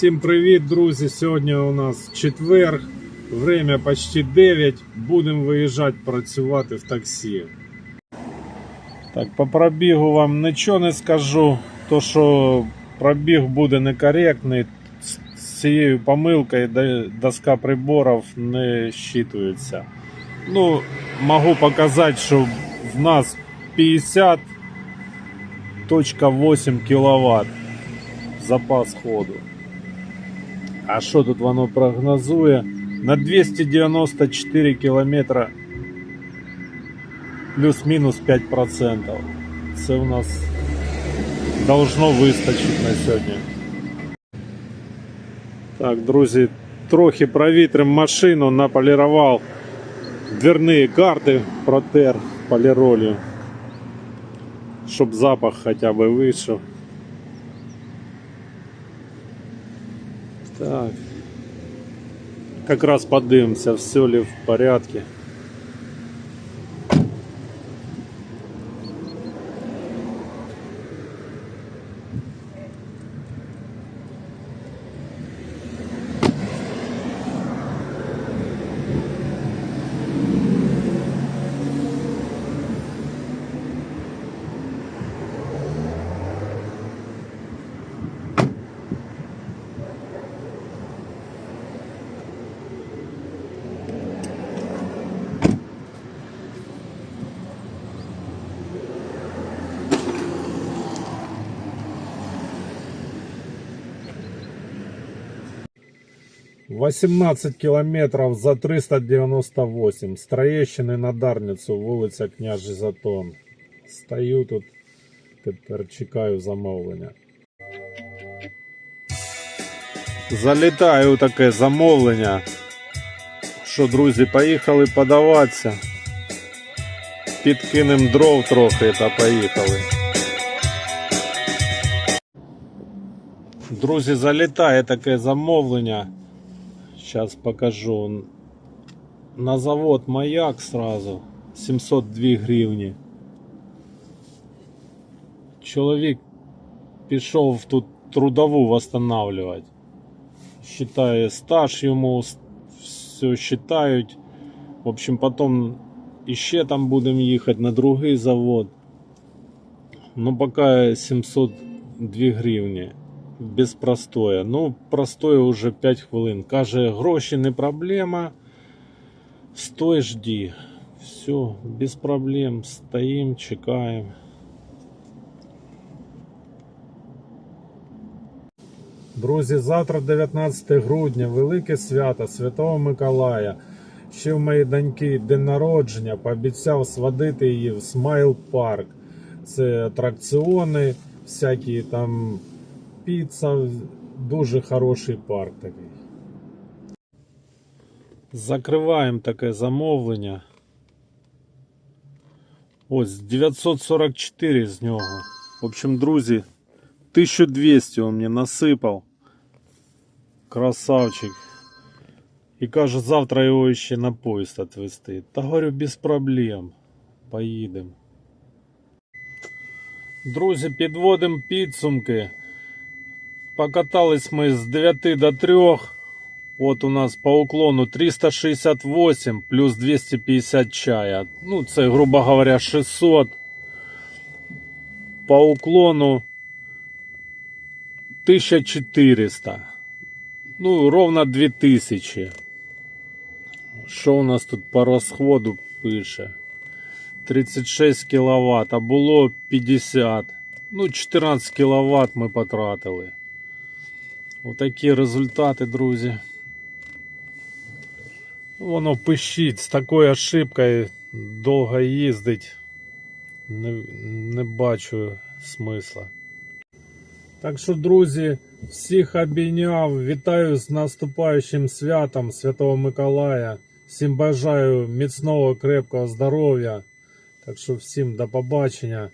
Всім привіт, друзі! Сьогодні у нас четверг, время почти 9. Будемо виїжджати працювати в таксі. Так, по пробігу вам нічого не скажу. То, що пробіг буде некоректний, з цією помилкою доска приборів не щитується. Ну, можу показати, що в нас 50.8 кВт запас ходу. А що тут воно прогнозує? На 294 кілометра плюс-мінус 5%. Це у нас должно вистачити на сьогодні. Так, друзі, трохи провітрим машину, наполірував дверні карти, протер поліролью, щоб запах хоча б вийшов. Так. Как раз подивимося, все ли в порядке. Восемнадцать кілометрів за 398. З Троєщини на Дарницю, вулиця Княжий Затон. Стою тут, тепер чекаю замовлення. Залітаю таке замовлення. Що, друзі, поїхали подаватися. Підкинем дров трохи та поїхали. Друзі, залітає таке замовлення. Сейчас покажу. На завод маяк сразу 702 гривні. Чоловік пішов тут трудову восстанавливать. Считає стаж йому, все считають. В общем, потом іще там будемо їхати на другий завод. Ну, поки 702 гривні Без простоя. Ну, простоя уже 5 хвилин. Каже, гроші не проблема. Стой, жди. Все, без проблем. Стоїм, чекаємо. Друзі, завтра 19 грудня, велике свято Святого Миколая. Ще в моєї доньки день народження пообіцяв сводити її в Смайл Парк. Це атракціони, всякі там піца, дуже хороший парк такий. Закриваємо таке замовлення. Ось 944 з нього. В общем, друзі, 1200 он мені насипав. Красавчик. І каже, завтра його ще на поїзд відвезти. Та говорю, без проблем. Поїдемо. Друзі, підводимо підсумки. Покатались мы с 9 до 3. Вот у нас по уклону 368 плюс 250 чая. Ну, це, грубо говоря, 600. По уклону 1400. Ну, ровно 2000. Що у нас тут по розходу пише? 36 кВт, а було 50. Ну, 14 кВт ми потратили. Отакі результати, друзі. Воно пищить з такою ошибкою довго їздить. Не, не бачу смисла. Так що, друзі, всіх обійняв. Вітаю з наступаючим святом Святого Миколая. Всім бажаю міцного, крепкого здоров'я. Так що всім до побачення.